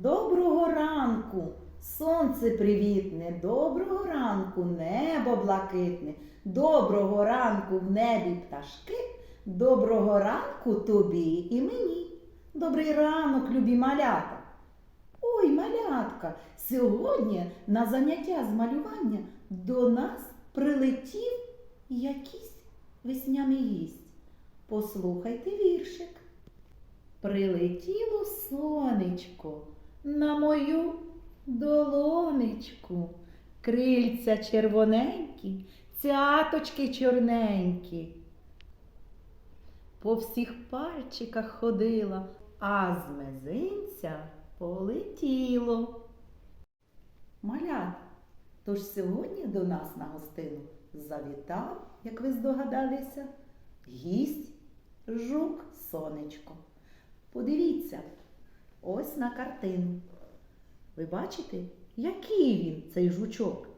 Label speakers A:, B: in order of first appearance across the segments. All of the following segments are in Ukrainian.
A: Доброго ранку, сонце привітне, доброго ранку, небо блакитне, доброго ранку в небі пташки, доброго ранку тобі і мені. Добрий ранок, любі малята. Ой, малятка, сьогодні на заняття з малювання до нас прилетів якийсь весняний гість. Послухайте віршик. Прилетіло сонечко на мою долонечку. Крильця червоненькі, цяточки чорненькі. По всіх пальчиках ходила, а з мизинця полетіло. Малят, тож сьогодні до нас на гостину завітав, як ви здогадалися, гість жук сонечко. Подивіться, ось на картину. Ви бачите, який він, цей жучок?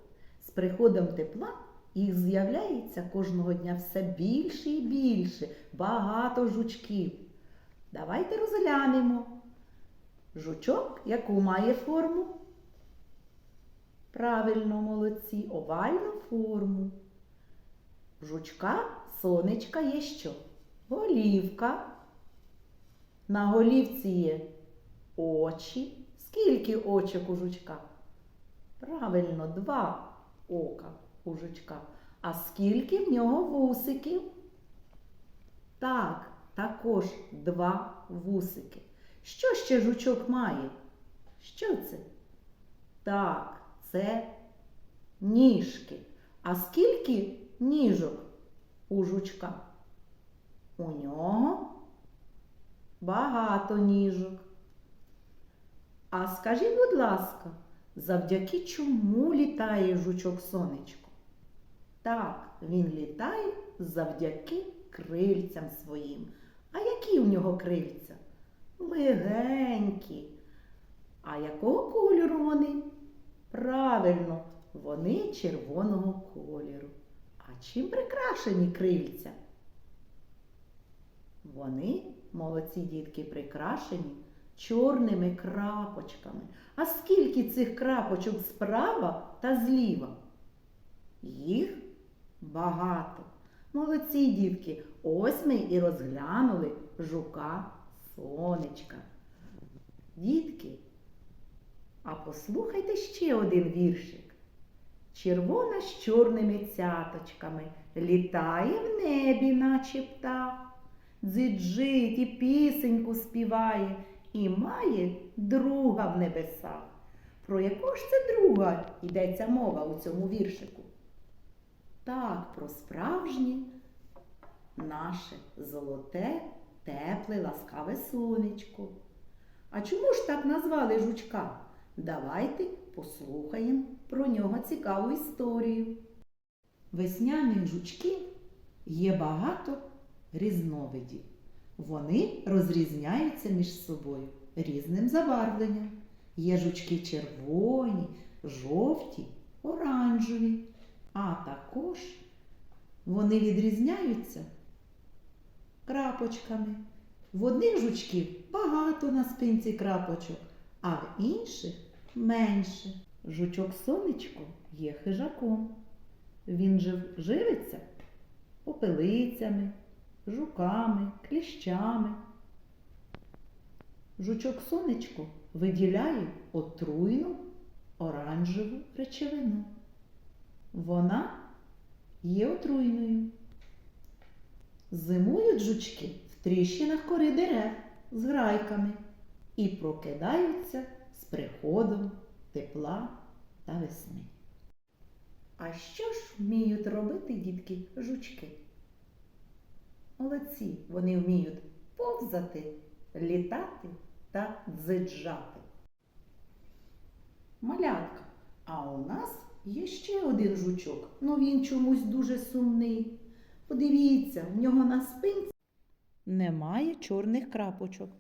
A: З приходом тепла їх з'являється кожного дня все більше і більше, багато жучків. Давайте розглянемо. Жучок, яку має форму? Правильно, молодці, овальну форму. Жучка сонечка є що? Голівка. На голівці є очі. Скільки очок у жучка? Правильно, два ока у жучка. А скільки в нього вусиків? Так, також два вусики. Що ще жучок має? Що це? Так, це ніжки. А скільки ніжок у жучка? У нього багато ніжок. А скажіть, будь ласка, завдяки чому літає жучок сонечко? Так, він літає завдяки крильцям своїм. А які у нього крильця? Легенькі. А якого кольору вони? Правильно, вони червоного кольору. А чим прикрашені крильця? Вони, молодці дітки, прикрашені чорними крапочками. А скільки цих крапочок справа та зліва? Їх багато. Молодці дітки, ось ми і розглянули жука сонечка. Дітки, а послухайте ще один віршик. Червона з чорними цяточками літає в небі, наче птах, дзиджить і пісеньку співає і має друга в небесах. Про якого ж це друга йдеться мова у цьому віршику? Так, про справжнє наше золоте, тепле, ласкаве сонечко. А чому ж так назвали жучка? Давайте послухаємо про нього цікаву історію. Весняних жучків є багато різновидів. Вони розрізняються між собою різним забарвленням. Є жучки червоні, жовті, оранжеві, а також вони відрізняються крапочками. В одних жучків багато на спинці крапочок, а в інших менше. Жучок сонечко є хижаком. Він жив, живиться попелицями, жуками, кліщами. Жучок сонечко виділяє отруйну оранжеву речовину. Вона є отруйною. Зимують жучки в тріщинах кори дерев з грайками і прокидаються з приходом тепла та весни. А що ж вміють робити дітки жучки? Молодці, вони вміють повзати, літати та дзиджати. Малятка, а у нас є ще один жучок, ну він чомусь дуже сумний. Подивіться, в нього на спинці немає чорних крапочок.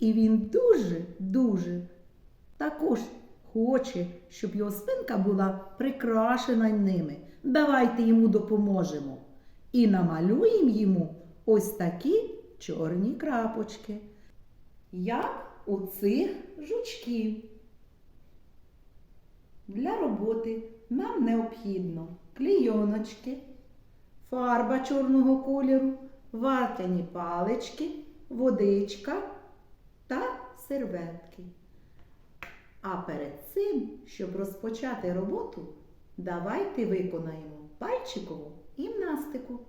A: І він дуже-дуже також хоче, щоб його спинка була прикрашена ними. Давайте йому допоможемо. І намалюємо йому ось такі чорні крапочки. Як у цих жучків. Для роботи нам необхідно клійоночки, фарба чорного кольору, ватяні палички, водичка та серветки. А перед цим, щоб розпочати роботу, давайте виконаємо пальчикову гімнастику.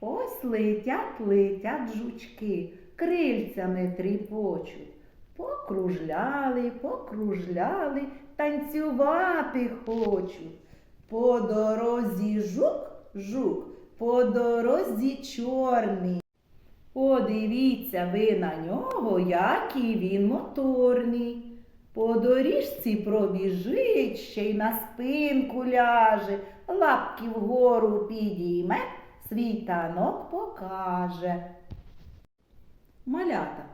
A: Ось летять, летять жучки, крильцями тріпочуть. Покружляли, покружляли, танцювати хочуть. По дорозі жук, жук, по дорозі чорний. Подивіться ви на нього, який він моторний. По доріжці пробіжить, ще й на спинку ляже, лапки вгору підійме, свій танок покаже. Малята,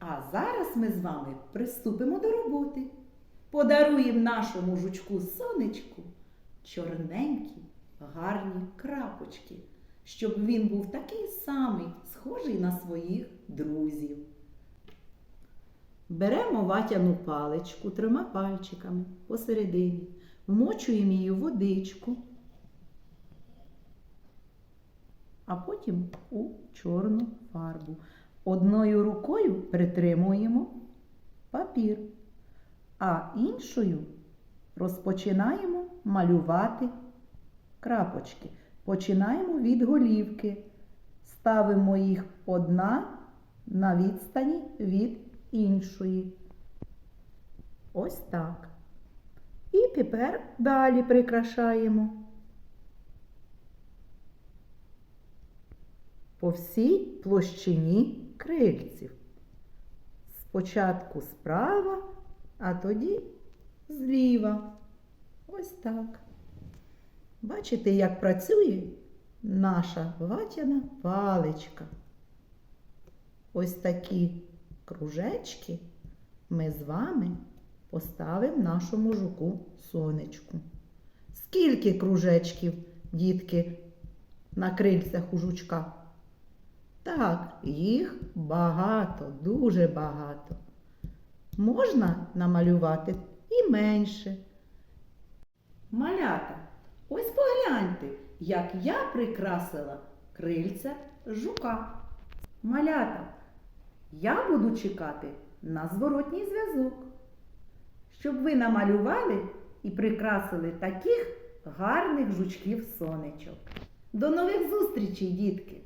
A: а зараз ми з вами приступимо до роботи. Подаруємо нашому жучку сонечку чорненькі, гарні крапочки, щоб він був такий самий, схожий на своїх друзів. Беремо ватяну паличку трьома пальчиками посередині, вмочуємо її в водичку, а потім у чорну фарбу. Одною рукою притримуємо папір, а іншою розпочинаємо малювати крапочки. Починаємо від голівки. Ставимо їх одна на відстані від іншої. Ось так. І тепер далі прикрашаємо. По всій площині крильців. Спочатку справа, а тоді зліва. Ось так. Бачите, як працює наша ватяна паличка. Ось такі кружечки ми з вами поставимо нашому жуку сонечку. Скільки кружечків, дітки, на крильцях у жучка? Так, їх багато, дуже багато. Можна намалювати і менше. Малята, ось погляньте, як я прикрасила крильця жука. Малята, я буду чекати на зворотній зв'язок, щоб ви намалювали і прикрасили таких гарних жучків сонечок. До нових зустрічей, дітки!